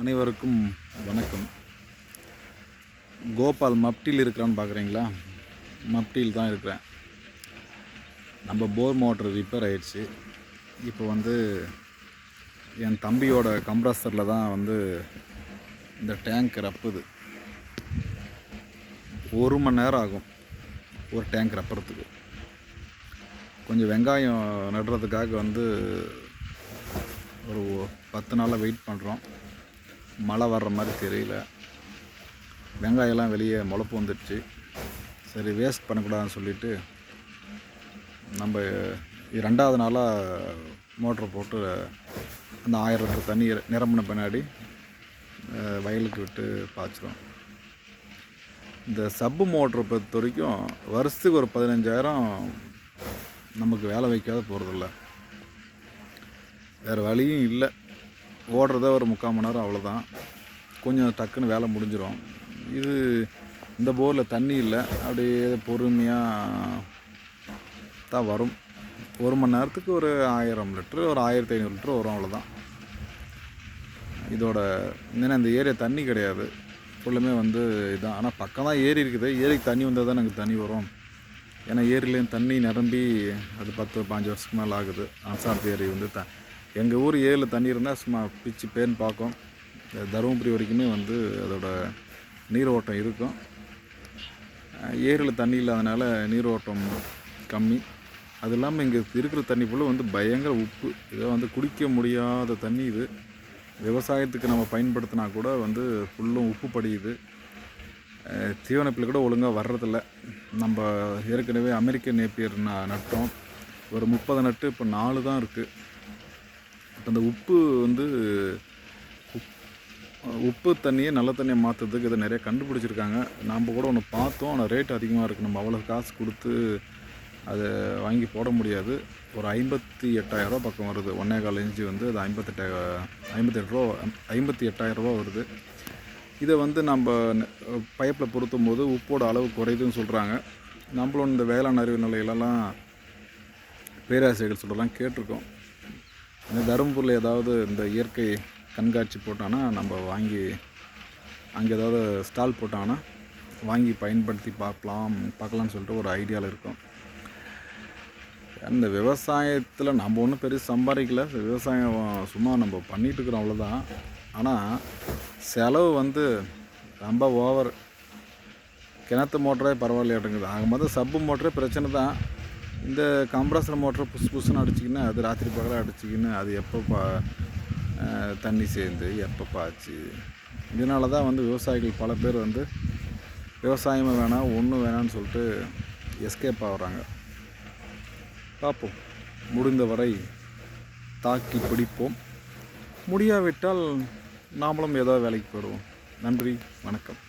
அனைவருக்கும் வணக்கம். கோபால் மப்டியில் இருக்கிறான்னு பார்க்குறீங்களா? மப்டியில் தான் இருக்கிறேன். நம்ம போர் மோட்டர் ரிப்பேர் ஆயிடுச்சு. இப்போ வந்து என் தம்பியோட கம்ப்ரஸரில் தான் வந்து இந்த டேங்க் ரப்புது. ஒரு மணி நேரம் ஆகும் ஒரு டேங்க் ரப்புறதுக்கு. கொஞ்சம் வெங்காயம் நடுறதுக்காக வந்து ஒரு பத்து நாளாக வெயிட் பண்ணுறோம். மழை வர்ற மாதிரி தெரியல. வெங்காயம்லாம் வெளியே முளப்பு வந்துடுச்சு. சரி வேஸ்ட் பண்ணக்கூடாதுன்னு சொல்லிட்டு நம்ம ரெண்டாவது நாளாக மோட்ரு போட்டு அந்த ஆயிரம் லிட்டர் தண்ணி நிரம்பின பின்னாடி வயலுக்கு விட்டு பாய்ச்சிரும் இந்த சப்பு மோட்டரை பொறுத்த வரைக்கும் வருஷத்துக்கு ஒரு பதினஞ்சாயிரம் நமக்கு வேலை வைக்காத போகிறதில்ல வேறு வழியும் இல்லை. ஓடுறதே ஒரு முக்கால் மணி நேரம் அவ்வளோதான் கொஞ்சம் டக்குன்னு வேலை முடிஞ்சிடும் இது இந்த போரில் தண்ணி இல்லை. அப்படியே பொறுமையாக தான் வரும். ஒரு மணி நேரத்துக்கு ஒரு ஆயிரம் லிட்ரு ஒரு ஆயிரத்தி ஐநூறு லிட்ரு வரும் அவ்வளோதான் இதோட ஏன்னா இந்த ஏரியா தண்ணி கிடையாது. ஃபுல்லுமே வந்து இதான். ஆனால் பக்கம் தான் ஏரி இருக்குது. ஏரிக்கு தண்ணி வந்தால் தான் எனக்கு தண்ணி வரும். ஏன்னா ஏரியிலேயும் தண்ணி நிரம்பி அது பத்து பாஞ்சு வருஷத்துக்கு மேலே ஆகுது. அன்சாரத்து ஏரி வந்து த எங்கள் ஊர் ஏரியில் தண்ணி இருந்தால் சும்மா பிச்சு பேன் பார்க்கும் தருமபுரி வரைக்குமே வந்து அதோட நீரோட்டம் இருக்கும். ஏரியில் தண்ணி இல்லாதனால நீரோட்டம் கம்மி. அது இல்லாமல் இங்கே இருக்கிற தண்ணி ஃபுல்லாக வந்து பயங்கர உப்பு. இதை வந்து குடிக்க முடியாத தண்ணி இது. விவசாயத்துக்கு நம்ம பயன்படுத்தினா கூட வந்து ஃபுல்லும் உப்பு படியுது. தீவனப்பில் கூட ஒழுங்காக வர்றதில்ல. நம்ம ஏற்கனவே அமெரிக்கன் நேப்பியர் நட்டோம். ஒரு முப்பது நட்டு இப்போ நாலு தான் இருக்குது அந்த உப்பு வந்து உப்- உப்பு தண்ணியை நல்ல தண்ணியை மாற்றுறதுக்கு இதை நிறைய கண்டுபிடிச்சிருக்காங்க. நாம் கூட ஒன்று பார்த்தோம். ஆனால் ரேட் அதிகமாக இருக்குது நம்ம அவ்வளோ காசு கொடுத்து அதை வாங்கி போட முடியாது. ஒரு ஐம்பத்தி எட்டாயிரரூபா பக்கம் வருது. ஒன்றே கால் இன்ச்சு வந்து அது ஐம்பத்தெட்ட ஐம்பத்தெட்டு ரூபா ஐம்பத்தி எட்டாயிரரூபா வருது. இதை வந்து நம்ம பைப்பில் பொருத்தும் போது உப்போட அளவு குறையுதுன்னு சொல்கிறாங்க நம்மளும் இந்த வேளாண் அறிவு நிலையிலலாம் பேராசிரியர்கள் சொல்கிறலாம் கேட்டிருக்கோம். இந்த தருமபுரியில் ஏதாவது இந்த இயற்கை கண்காட்சி போட்டாங்கன்னா நம்ம வாங்கி அங்கே ஏதாவது ஸ்டால் போட்டாங்கன்னா வாங்கி பயன்படுத்தி பார்க்கலாம் பார்க்கலாம்னு சொல்லிட்டு ஒரு ஐடியாவில் இருக்கும். அந்த விவசாயத்தில் நம்ம ஒன்றும் பெரிய சம்பாதிக்கல. விவசாயம் சும்மா நம்ம பண்ணிட்டு இருக்கிறோம் அவ்வளோதான் ஆனால் செலவு வந்து ரொம்ப ஓவர். கிணத்து மோட்டரே பரவாயில்லையாட்டுங்குது. ஆகும்போது சப்பு மோட்டரே பிரச்சனை தான் இந்த கம்ப்ரஸர் மோட்டரை புதுசு புதுசுன்னு அடிச்சிக்கின்னு அது ராத்திரி பகலாக அடிச்சிக்கின்னு அது எப்போ பா தண்ணி சேர்ந்து எப்போ பாய்ச்சி? இதனால தான் வந்து விவசாயிகள் பல பேர் வந்து விவசாயமும் வேணாம் ஒன்றும் வேணாம்னு சொல்லிட்டு எஸ்கேப் ஆகுறாங்க. பார்ப்போம். முடிந்தவரை தாக்கி பிடிப்போம். முடியாவிட்டால் நாமளும் ஏதோ வேலைக்கு போயிடுவோம். நன்றி வணக்கம்.